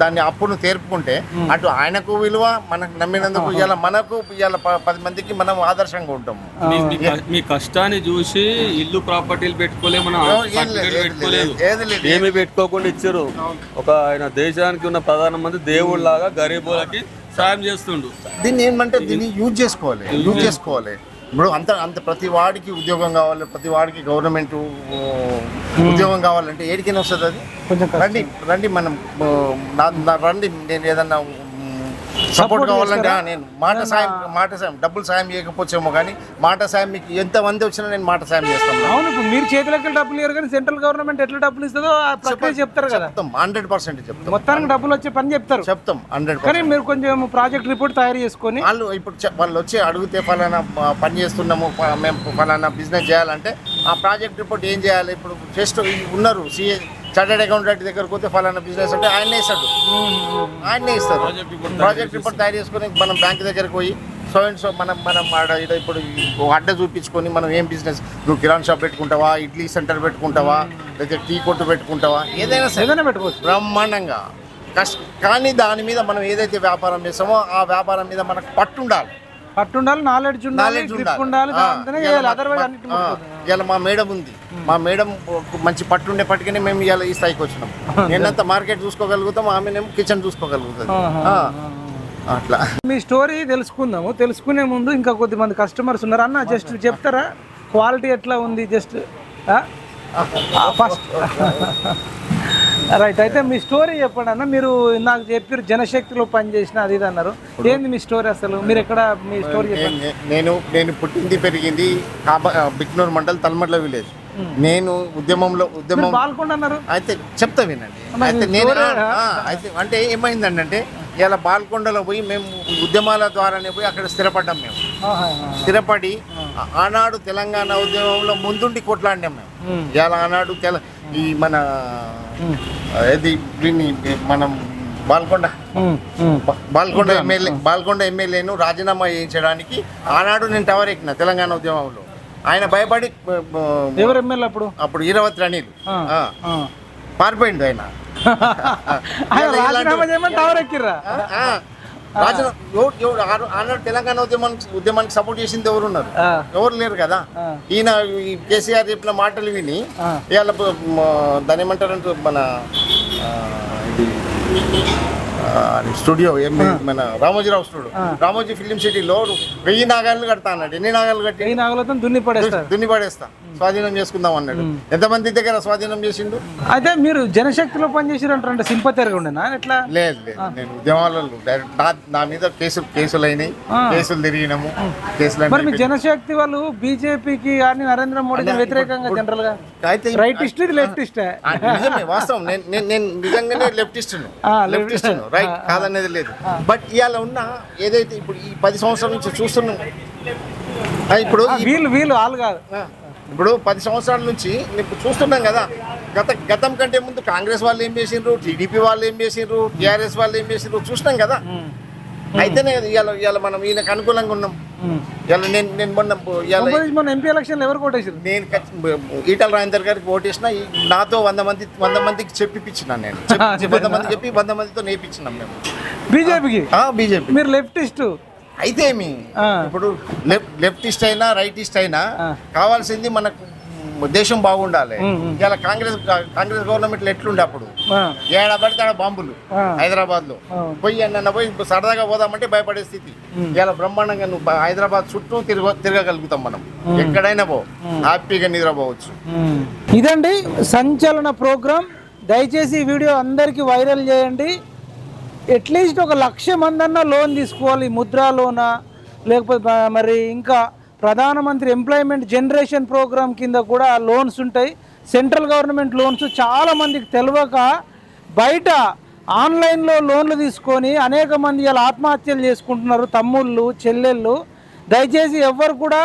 దాన్ని అప్పును తీర్పుకుంటే అటు ఆయనకు విలువ మనకు నమ్మినందుకు ఇలా మనకు ఇలా పది మందికి మనం ఆదర్శంగా ఉంటాము మీ- కష్టాన్ని చూసి ఇల్లు ప్రాపర్టీలు పెట్టుకోలే మనం ఏం లేదు, సర్టిఫికేట్ ఏది పెట్టుకోలేదు. లేదు, ఏది లేదు. ఏమి పెట్టుకోకుండా ఇచ్చారు. ఒక ఆయన దేశానికి ఉన్న ప్రధానమంత్రి దేవుళ్ళలాగా గరీబులకి సాయం చేస్తుండు. దీన్ని ఏమంటే దీన్ని యూజ్ చేసుకోవాలి యూజ్ చేసుకోవాలి. ఇప్పుడు అంత అంత ప్రతి వాడికి ఉద్యోగం కావాలి ప్రతి వాడికి గవర్నమెంట్ ఉద్యోగం కావాలంటే ఏడికైనా వస్తుంది అది. రండి రండి మనం నా- రండి నేను ఏదన్నా సపోర్ట్ కావాలంటే నేను మాట సాయం మాట సాయం డబ్బులు సాయం చేయకపోవచ్చేమో కానీ మాట సాయం మీకు ఎంత మంది వచ్చినా నేను మాట సాయం చేస్తాను. అవును ఇప్పుడు మీరు చేతులకి డబ్బులు ఇవ్వరు కానీ సెంట్రల్ గవర్నమెంట్ ఎట్లా డబ్బులు ఇస్తుందో ఆ ప్రక్రియ చెప్తారు కదా. చెప్తాం హండ్రెడ్ పర్సెంట్ చెప్తాం. మొత్తానికి డబ్బులు వచ్చే పని చెప్తారు. చెప్తాం హండ్రెడ్ కానీ మీరు కొంచెం ప్రాజెక్ట్ రిపోర్ట్ తయారు చేసుకొని వాళ్ళు ఇప్పుడు వాళ్ళు వచ్చి అడిగితే ఫలానా పని చేస్తున్నాము మేము ఫలానా బిజినెస్ చేయాలంటే ఆ ప్రాజెక్ట్ రిపోర్ట్ ఏం చేయాలి? ఇప్పుడు జస్ట్ ఉన్నారు సిఏ చార్టెడ్ అకౌంటెంట్ దగ్గరకు పోతే ఫలానా బిజినెస్ అంటే ఆయనే ఇస్తాడు. ఆయనే ఇస్తారు ప్రాజెక్ట్ రిపోర్ట్ తయారు చేసుకొని మనం బ్యాంక్ దగ్గరకు పోయి సో అండ్ సో మనం మనం ఇప్పుడు అడ్డ చూపించుకొని మనం ఏం బిజినెస్ నువ్వు కిరాణ్ షాప్ పెట్టుకుంటావా? ఇడ్లీ సెంటర్ పెట్టుకుంటావా? లేదా టీ కొట్టు పెట్టుకుంటావా? ఏదైనా సరే పెట్టుకోవచ్చు. బ్రహ్మాండంగా. కష్ట కానీ దాని మీద మనం ఏదైతే వ్యాపారం చేస్తామో ఆ వ్యాపారం మీద మనకు పట్టు ఉండాలి పట్టు ఉండాలి నాలెడ్జ్ ఉండాలి. ఉండాలి అదర్వైజ్ ఇవాళ మా మేడం ఉంది. మా మేడం మంచి పట్టు ఉండే పట్టుకనే మేము ఇవాళ ఈ స్థాయికి వచ్చినాం. నేనంత మార్కెట్ చూసుకోగలుగుతాం ఆమెనేమో కిచెన్ చూసుకోగలుగుతుంది. ఆ, అట్లా. మీ స్టోరీ తెలుసుకుందాము. తెలుసుకునే ముందు ఇంకా కొద్దిమంది కస్టమర్స్ ఉన్నారు. అన్న జస్ట్ చెప్తారా? క్వాలిటీ ఎట్లా ఉంది? జస్ట్ ఫస్ట్ రైట్ అయితే మీ స్టోరీ చెప్పండి అన్న. మీరు నాకు చెప్పారు జనశక్తిలో పనిచేసిన అది ఇది అన్నారు. ఏంది మీ స్టోరీ అసలు? మీరు ఎక్కడ మీ స్టోరీ చెప్పండి. నేను నేను పుట్టింది పెరిగింది కాబ బిక్నూర్ మండల్ తల్మడ్ల విలేజ్ నేను ఉద్యమంలో ఉద్యమం పాల్గొండ అన్నారు. అయితే చెప్తా వినండి. అయితే నేను అయితే అంటే ఏమైందండి అంటే ఇలా బాల్కొండలో పోయి మేము ఉద్యమాల ద్వారానే పోయి అక్కడ స్థిరపడ్డాం మేము. స్థిరపడి ఆనాడు తెలంగాణ ఉద్యమంలో ముందుండి కొట్లాడినాం మేము. ఇలా ఆనాడు తెల ఈ మన ఇది దీన్ని మనం బాల్కొండ. బాల్కొండ ఎమ్మెల్యే బాల్కొండ ఎమ్మెల్యేను రాజీనామా చేయించడానికి ఆనాడు నేను టవర్ ఎక్కిన తెలంగాణ ఉద్యమంలో. ఆయన భయపడి ఎవరు ఎమ్మెల్యే అప్పుడు? అప్పుడు ఈరవతి ఆ. పారిపోయిండు ఆయన. ఆయన ఇలా రాజీనామా ఇలాంటి- చేయమని టవర్ ఎక్కిర్రా? ఆనాడు తెలంగాణ ఉద్యమానికి ఉద్యమానికి సపోర్ట్ చేసింది ఎవరు ఉన్నారు ఆ. ఎవరు లేరు కదా. ఈయన ఈ కేసీఆర్ చెప్పిన మాటలు విని. ఇవాళ దాని ఏమంటారంటే మన ఇది స్టూడియో మన రామోజీరావు స్టూడియో. రామోజీ ఫిలిం సిటీలో వెయ్యి నాగాలు కడతా అన్నాడు. ఎన్ని నాగాలు కట్టి? ఈ నాగలతో దున్ని పడేస్తారు. దున్ని పడేస్తా. స్వాధీనం చేసుకుందాం అన్నాడు. ఎంతమంది దగ్గర స్వాధీనం చేసిండు? అయితే మీరు జనశక్తిలో పనిచేసారంటారంటే సింపతిగా ఉండేనా ఎట్లా? లేదు లేదు. నేను ఉద్యమాలలో డైరెక్ట్ నా నా మీద కేసులు కేసులు అయినాయి కేసులు తిరిగినాము. కేసులు మరి మీ జనశక్తి వాళ్ళు బీజేపీకి కానీ నరేంద్ర మోడీకి వ్యతిరేకంగా జనరల్గా? అయితే రైట్ ఇస్ట్ లెఫ్ట్ ఇస్ట్ వాస్తవం. నేను నేను నిజంగానే లెఫ్టిస్ట్ ఆ, లెఫ్టిస్ట్ రైట్ కాదనేది లేదు. బట్ ఇవాళ ఉన్న ఏదైతే ఇప్పుడు ఈ పది సంవత్సరాల నుంచి చూస్తున్నాం. ఇప్పుడు వీళ్ళు వీళ్ళు వాళ్ళు కాదు. ఇప్పుడు పది సంవత్సరాల నుంచి ఇప్పుడు చూస్తున్నాం కదా. గత గతం కంటే ముందు కాంగ్రెస్ వాళ్ళు ఏం చేసిండ్రు? టీడీపీ వాళ్ళు ఏం చేసిండ్రు? టీఆర్ఎస్ వాళ్ళు ఏం చేసిండ్రు? చూసినాం కదా. అయితేనే ఇవాళ ఇవాళ మనం ఈయనకు అనుకూలంగా ఉన్నాం. ఇవాళ నేను నేను మొన్న ఇవాళ మొన్న ఎంపీ ఎలక్షన్ ఎవరు కొట్టేసారు నేను ఈటల రాజేందర్ గారికి ఓటేసిన నాతో వంద మంది వంద మందికి చెప్పిపించిన నేను. చెప్పి- వంద మంది చెప్పి వంద మందితో నేర్పించినాం మేము. బీజేపీకి? బీజేపీ. మీరు లెఫ్ట్ ఇస్ట్ అయితే ఏమి. ఇప్పుడు లెఫ్ట్ లెఫ్టిస్ట్ అయినా రైటిస్ట్ అయినా. కావాల్సింది మనకు దేశం బాగుండాలి. ఇలా కాంగ్రెస్ కాంగ్రెస్ గవర్నమెంట్ ఎట్లుండే అప్పుడు? ఏడ పడితే ఆడ బాంబులు. హైదరాబాద్లో. పోయి అన్న పోయి సరదాగా పోదామంటే భయపడే స్థితి. ఇలా బ్రహ్మాండంగా నువ్వు హైదరాబాద్ చుట్టూ తిరగ తిరగగలుగుతాం మనం. ఎక్కడైనా పో. హ్యాపీగా నిద్రపోవచ్చు. ఇదండి సంచలన ప్రోగ్రాం. దయచేసి ఈ వీడియో అందరికీ వైరల్ చేయండి. అట్లీస్ట్ ఒక లక్ష మందన్నా లోన్ తీసుకోవాలి ముద్రా లోనా లేకపోతే మరి ఇంకా ప్రధానమంత్రి ఎంప్లాయ్మెంట్ జనరేషన్ ప్రోగ్రామ్ కింద కూడా లోన్స్ ఉంటాయి. సెంట్రల్ గవర్నమెంట్ లోన్స్ చాలామందికి తెలియక బయట ఆన్లైన్లో లోన్లు తీసుకొని అనేక మంది ఇలా ఆత్మహత్యలు చేసుకుంటున్నారు తమ్ముళ్ళు చెల్లెళ్ళు. దయచేసి ఎవ్వరు కూడా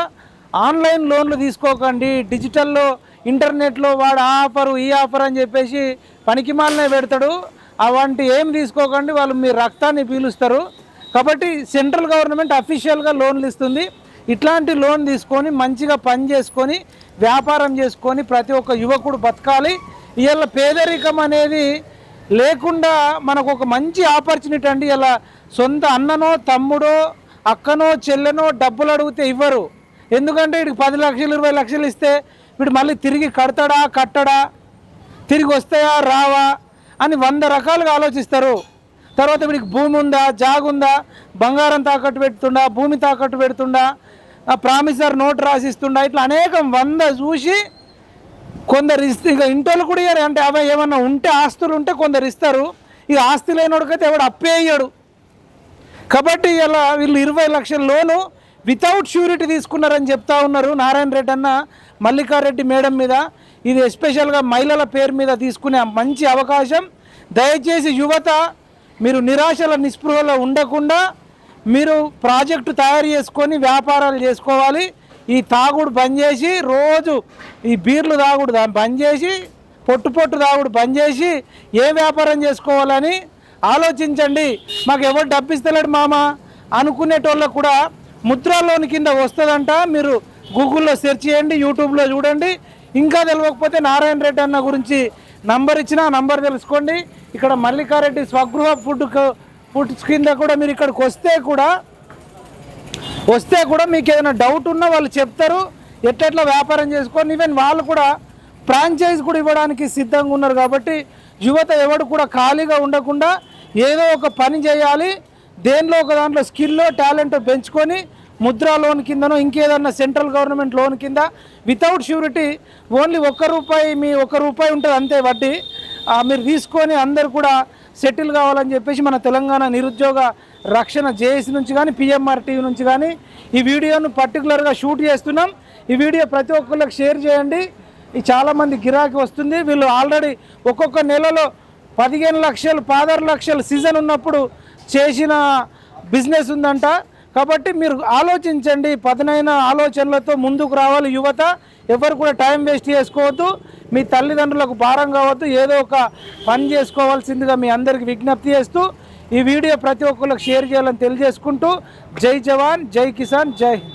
ఆన్లైన్ లోన్లు తీసుకోకండి. డిజిటల్లో ఇంటర్నెట్లో వాడు ఆ ఆఫరు ఈ ఆఫర్ అని చెప్పేసి పనికిమాలనే పెడతాడు. అవంటి ఏం తీసుకోకండి వాళ్ళు మీ రక్తాన్ని పీలుస్తారు. కాబట్టి సెంట్రల్ గవర్నమెంట్ అఫీషియల్గా లోన్లు ఇస్తుంది. ఇట్లాంటి లోన్ తీసుకొని మంచిగా పని చేసుకొని వ్యాపారం చేసుకొని ప్రతి ఒక్క యువకుడు బతకాలి. ఇవాళ పేదరికం అనేది లేకుండా మనకు ఒక మంచి ఆపర్చునిటీ అండి. ఇలా సొంత అన్ననో తమ్ముడో అక్కనో చెల్లెనో డబ్బులు అడిగితే ఇవ్వరు. ఎందుకంటే వీడికి పది లక్షలు ఇరవై లక్షలు ఇస్తే వీడు మళ్ళీ తిరిగి కడతాడా కట్టడా తిరిగి వస్తాయా రావా అని వంద రకాలుగా ఆలోచిస్తారు. తర్వాత వీడికి భూమి ఉందా జాగుందా బంగారం తాకట్టు పెడుతుండా భూమి తాకట్టు పెడుతుండా ప్రామిసర్ నోట్ రాసిస్తుండా ఇట్లా అనేకం వంద చూసి కొందరు ఇస్తే ఇక ఇంటోళ్ళు కూడా ఇయ్యారు. అంటే అవే ఏమన్నా ఉంటే ఆస్తులు ఉంటే కొందరు ఇస్తారు. ఇక ఆస్తి లేనోడికైతే ఎవడు అప్పే ఇయ్యడు. కాబట్టి ఇలా వీళ్ళు ఇరవై లక్షల లోను వితౌట్ షూరిటీ తీసుకున్నారని చెప్తా ఉన్నారు నారాయణ రెడ్డి అన్న మల్లికారెడ్డి మేడం మీద. ఇది ఎస్పెషల్గా మహిళల పేరు మీద తీసుకునే మంచి అవకాశం. దయచేసి యువత మీరు నిరాశల నిస్పృహలో ఉండకుండా మీరు ప్రాజెక్టు తయారు చేసుకొని వ్యాపారాలు చేసుకోవాలి. ఈ తాగుడు బంద్ చేసి రోజు ఈ బీర్లు తాగుడు బంద్ చేసి పొట్టు పొట్టు తాగుడు బంద్ చేసి ఏ వ్యాపారం చేసుకోవాలని ఆలోచించండి. మాకు ఎవరు డబ్బిస్తలేడు మామ. అనుకునేటోళ్ళకు కూడా ముద్రా లోన్ కింద వస్తుందంట. మీరు గూగుల్లో సెర్చ్ చేయండి యూట్యూబ్లో చూడండి. ఇంకా తెలియకపోతే నారాయణ రెడ్డి అన్న గురించి నంబర్ ఇచ్చిన నంబర్ తెలుసుకోండి. ఇక్కడ మల్లికారెడ్డి స్వగృహ ఫుడ్ ఫుడ్స్ కింద కూడా మీరు ఇక్కడికి వస్తే కూడా వస్తే కూడా మీకు ఏదైనా డౌట్ ఉన్నా వాళ్ళు చెప్తారు. ఎట్లెట్లా వ్యాపారం చేసుకొని ఈవెన్ వాళ్ళు కూడా ఫ్రాంచైజ్ కూడా ఇవ్వడానికి సిద్ధంగా ఉన్నారు కాబట్టి యువత ఎవడు కూడా ఖాళీగా ఉండకుండా ఏదో ఒక పని చేయాలి దేనిలో ఒక దాంట్లో స్కిల్లో టాలెంట్ పెంచుకొని ముద్రా లోన్ కిందనో ఇంకేదన్నా సెంట్రల్ గవర్నమెంట్ లోన్ కింద వితౌట్ ష్యూరిటీ ఓన్లీ ఒక్క రూపాయి మీ ఒక్క రూపాయి ఉంటుంది అంతే వడ్డీ. మీరు తీసుకొని అందరు కూడా సెటిల్ కావాలని చెప్పేసి మన తెలంగాణ నిరుద్యోగ రక్షణ జేఏసీ నుంచి కానీ పిఎంఆర్ టీవీ నుంచి కానీ ఈ వీడియోను పర్టికులర్గా షూట్ చేస్తున్నాం. ఈ వీడియో ప్రతి ఒక్కరికి షేర్ చేయండి. చాలామంది గిరాకీ వస్తుంది. వీళ్ళు ఆల్రెడీ ఒక్కొక్క నెలలో పదిహేను లక్షలు పదహారు లక్షలు సీజన్ ఉన్నప్పుడు చేసిన బిజినెస్ ఉందంట. కాబట్టి మీరు ఆలోచించండి పదునైన ఆలోచనలతో ముందుకు రావాలి యువత. ఎవరు కూడా టైం వేస్ట్ చేసుకోవద్దు. మీ తల్లిదండ్రులకు భారం కావద్దు. ఏదో ఒక పని చేసుకోవాల్సిందిగా మీ అందరికి విజ్ఞప్తి చేస్తూ ఈ వీడియో ప్రతి ఒక్కరికి షేర్ చేయాలని తెలియజేసుకుంటూ జై జవాన్ జై కిసాన్ జై